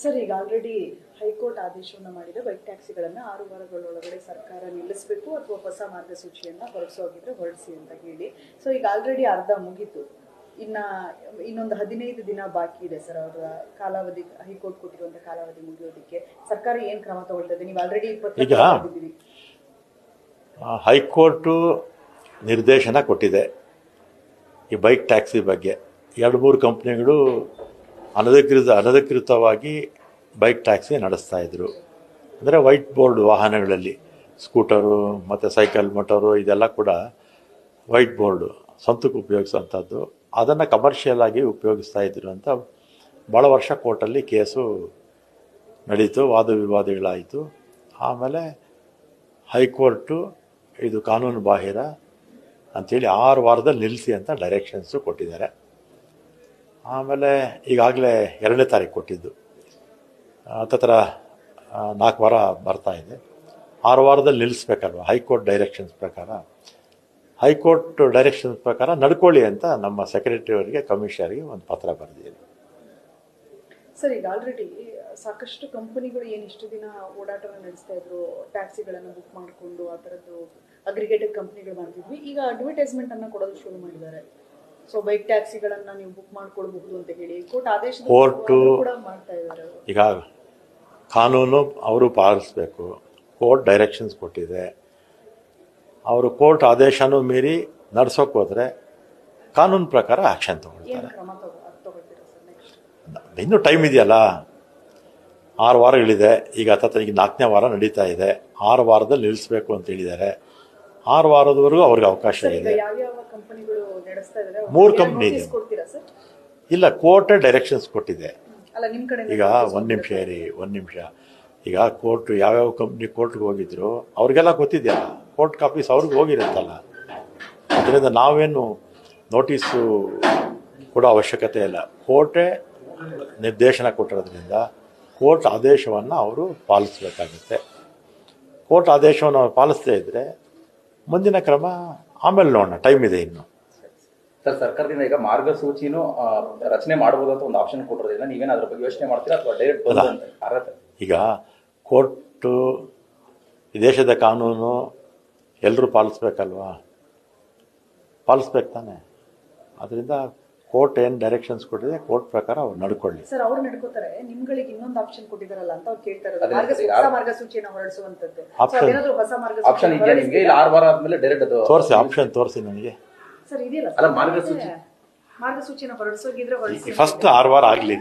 Sir ಈಗ already high court ಆದೇಶವನ್ನು ಮಾಡಿದೆ. ಬೈಕ್ ಟ್ಯಾಕ್ಸಿಗಳನ್ನು ಆರು ವಾರಗಳೊಳಗಡೆ ಸರ್ಕಾರ ನಿಲ್ಲಿಸಬೇಕು ಅಥವಾ ಹೊಸ ಮಾರ್ಗಸೂಚಿಯನ್ನು ಹೊರಡಿಸೋಗಿದ್ರೆ ಹೊರಡಿಸಿ ಅಂತ ಹೇಳಿ. ಸೊ ಈಗ ಆಲ್ರೆಡಿ ಅರ್ಧ ಮುಗೀತು. ಇನ್ನ ಇನ್ನೊಂದು ಹದಿನೈದು ದಿನ ಬಾಕಿ ಇದೆ ಸರ್ ಅವರ ಕಾಲಾವಧಿ ಹೈಕೋರ್ಟ್ ಕೊಟ್ಟಿರುವಂತ ಕಾಲಾವಧಿ ಮುಗಿಯೋದಕ್ಕೆ. ಸರ್ಕಾರ ಏನ್ ಕ್ರಮ ತಗೊಳ್ತದೆ? ನೀವು ಆಲ್ರೆಡಿ ಇಪ್ಪತ್ತು ಆ, ಹೈಕೋರ್ಟು ನಿರ್ದೇಶನ ಕೊಟ್ಟಿದೆ. ಈ ಬೈಕ್ ಟ್ಯಾಕ್ಸಿ ಬಗ್ಗೆ ಎರಡು ಮೂರು ಕಂಪ್ನಿಗಳು ಅನಧಿಕೃತ, ಅನಧಿಕೃತವಾಗಿ ಬೈಕ್ ಟ್ಯಾಕ್ಸಿ ನಡೆಸ್ತಾ ಇದ್ರು. ಅಂದರೆ ವೈಟ್ ಬೋರ್ಡ್ ವಾಹನಗಳಲ್ಲಿ ಸ್ಕೂಟರು ಮತ್ತು ಸೈಕಲ್ ಮೋಟರು ಇದೆಲ್ಲ ಕೂಡ ವೈಟ್ ಬೋರ್ಡು ಸ್ವಂತಕ್ಕೆ ಉಪಯೋಗಿಸುವಂಥದ್ದು. ಅದನ್ನು ಕಮರ್ಷಿಯಲ್ ಆಗಿ ಉಪಯೋಗಿಸ್ತಾ ಇದ್ರು ಅಂತ ಭಾಳ ವರ್ಷ ಕೋರ್ಟಲ್ಲಿ ಕೇಸು ನಡೀತು, ವಾದ ವಿವಾದಗಳಾಯಿತು. ಆಮೇಲೆ ಹೈಕೋರ್ಟು ಇದು ಕಾನೂನು ಬಾಹಿರ ಅಂಥೇಳಿ ಆರು ವಾರದಲ್ಲಿ ನಿಲ್ಲಿಸಿ ಅಂತ ಡೈರೆಕ್ಷನ್ಸು ಕೊಟ್ಟಿದ್ದಾರೆ. ಆಮೇಲೆ ಈಗಾಗಲೇ ಎರಡನೇ ತಾರೀಕು ಕೊಟ್ಟಿದ್ದು. ಹತ್ತತ್ರ ನಾಲ್ಕು ವಾರ ಬರ್ತಾ ಇದೆ. ಆರು ವಾರದಲ್ಲಿ ನಿಲ್ಲಿಸ್ಬೇಕಲ್ವ? ಹೈಕೋರ್ಟ್ ಡೈರೆಕ್ಷನ್ಸ್ ಪ್ರಕಾರ. ಹೈಕೋರ್ಟ್ ಡೈರೆಕ್ಷನ್ಸ್ ಪ್ರಕಾರ ನಡ್ಕೊಳ್ಳಿ ಅಂತ ನಮ್ಮ ಸೆಕ್ರೆಟರಿ ಅವರಿಗೆ ಕಮಿಷನರ್ಗೆ ಒಂದು ಪತ್ರ ಬರೆದಿದೆ. ಸರ್, ಈಗ ಆಲ್ರೆಡಿ ಸಾಕಷ್ಟು ಕಂಪನಿಗಳು ಏನು ಇಷ್ಟು ದಿನ ಓಡಾಟವನ್ನು ನಡೆಸ್ತಾ ಇದ್ರು, ಟ್ಯಾಕ್ಸಿಗಳನ್ನು ಬುಕ್ ಮಾಡಿಕೊಂಡು ಆ ಥರದ್ದು ಅಗ್ರಿಗೇಟೆಡ್ ಕಂಪ್ನಿಗಳು ಮಾಡ್ತಿದ್ವಿ ಈಗ ಅಡ್ವರ್ಟೈಸ್ಮೆಂಟ್ ಅನ್ನ ಕೊಡೋದು ಶುರು ಮಾಡಿದ್ದಾರೆ. ಸೊ ಬೈಕ್ ಟ್ಯಾಕ್ಸಿಗಳನ್ನ ನೀವು ಬುಕ್ ಮಾಡ್ಕೊಳ್ಬಹುದು ಅಂತ ಹೇಳಿ. ಕೋರ್ಟ್ ಆದೇಶದ ಕೋರ್ಟು ಕೂಡ ಮಾಡ್ತಾ ಇದ್ದಾರೆ ಈಗ ಕಾನೂನು ಅವರು ಪಾಲಿಸಬೇಕು. ಕೋರ್ಟ್ ಡೈರೆಕ್ಷನ್ಸ್ ಕೊಟ್ಟಿದೆ. ಅವರು ಕೋರ್ಟ್ ಆದೇಶನೂ ಮೀರಿ ನಡ್ಸೋಕೆ ಹೋದರೆ ಕಾನೂನು ಪ್ರಕಾರ ಆ್ಯಕ್ಷನ್ ಏನ್ ತಗೊಳ್ತಾರೆ ಇನ್ನೂ ಟೈಮ್ ಇದೆಯಲ್ಲ. ಆರು ವಾರಗಳಿದೆ ಈಗ ಹತ್ತತ್ರ ಈಗ ನಾಲ್ಕನೇ ವಾರ ನಡೀತಾ ಇದೆ. ಆರು ವಾರದಲ್ಲಿ ನಿಲ್ಲಿಸ್ಬೇಕು ಅಂತ ಹೇಳಿದ್ದಾರೆ. ಆರು ವಾರದವರೆಗೂ ಅವ್ರಿಗೆ ಅವಕಾಶ ಇದೆ. ಮೂರು ಕಂಪ್ನಿ ಇದೆ. ಇಲ್ಲ ಕೋರ್ಟ್ ಡೈರೆಕ್ಷನ್ಸ್ ಕೊಟ್ಟಿದೆ. ಈಗ ಒಂದು ನಿಮಿಷ ಇರಿ ಒಂದು ನಿಮಿಷ. ಈಗ ಕೋರ್ಟ್ ಯಾವ್ಯಾವ ಕಂಪ್ನಿ ಕೋರ್ಟ್ಗೆ ಹೋಗಿದ್ರು ಅವ್ರಿಗೆಲ್ಲ ಗೊತ್ತಿದೆಯಲ್ಲ ಕೋರ್ಟ್ ಕಾಪೀಸ್ ಅವ್ರಿಗೆ ಹೋಗಿರುತ್ತಲ್ಲ. ಅದರಿಂದ ನಾವೇನು ನೋಟಿಸು ಕೊಡೋ ಅವಶ್ಯಕತೆ ಇಲ್ಲ. ಕೋರ್ಟೇ ನಿರ್ದೇಶನ ಕೊಟ್ಟಿರೋದ್ರಿಂದ ಕೋರ್ಟ್ ಆದೇಶವನ್ನು ಅವರು ಪಾಲಿಸಬೇಕಾಗುತ್ತೆ. ಕೋರ್ಟ್ ಆದೇಶವನ್ನು ಅವ್ರು ಪಾಲಿಸದೇ ಇದ್ದರೆ ಮುಂದಿನ ಕ್ರಮ ಆಮೇಲೆ ನೋಡೋಣ. ಟೈಮ್ ಇದೆ ಇನ್ನು. ಸರ್ ಸರ್ಕಾರದಿಂದ ಈಗ ಮಾರ್ಗಸೂಚಿನೂ ರಚನೆ ಮಾಡಬಹುದು ಅಂತ ಒಂದು ಆಪ್ಷನ್ ಕೊಟ್ಟಿರೋದ್ರಿಂದ ನೀವೇನು ಅದ್ರ ಬಗ್ಗೆ ಯೋಚನೆ ಮಾಡ್ತೀರಾ ಅಥವಾ ಡೈರೆಕ್ಟ್ ಈಗ ಕೋರ್ಟು ದೇಶದ ಕಾನೂನು ಎಲ್ಲರೂ ಪಾಲಿಸ್ಬೇಕಲ್ವಾ? ಪಾಲಿಸ್ಬೇಕು ತಾನೆ. ಅದರಿಂದ ಕೋರ್ಟ್ ಏನು ಡೈರೆಕ್ಷನ್ಸ್ ಕೊಟ್ಟಿದೆ ಕೋರ್ಟ್ ಪ್ರಕಾರ ಅವ್ರು ನಡ್ಕೊಳ್ಳಿ. ಸರ್ ಅವ್ರು ನಡ್ಕೋತಾರೆ ನಿಮ್ಗಳಿಗೆ ಇನ್ನೊಂದು ಆಪ್ಷನ್ ಕೊಟ್ಟಿದಾರಲ್ಲ ಅಂತ ಅವ್ರು ಕೇಳ್ತಾರೆ ಹೊಸ ಮಾರ್ಗಸೂಚಿಯನ್ನು ಹೊರಡಿಸುವಂತದ್ದು ಅದೇನಾದ್ರೂ ಹೊಸ ಆಪ್ಷನ್ ಇದೆಯಾ ನಿಮಗೆ? ಇಲ್ಲ ಆರು ವಾರ ಆದ್ಮೇಲೆ ಡೈರೆಕ್ಟ್ ಅದು ತೋರಿಸಿ ಆಪ್ಷನ್ ತೋರಿಸಿ ನನಗೆ ಸರ್ ಇದೆಯಲ್ಲ ಅಲ್ಲ, ಮಾರ್ಗಸೂಚಿ. ಮಾರ್ಗಸೂಚಿನ ಹೊರಡಿಸೋಗಿದ್ರೆ ಹೊರಡಿಸಿ ಫಸ್ಟ್ ಆರು ವಾರ ಆಗಲಿ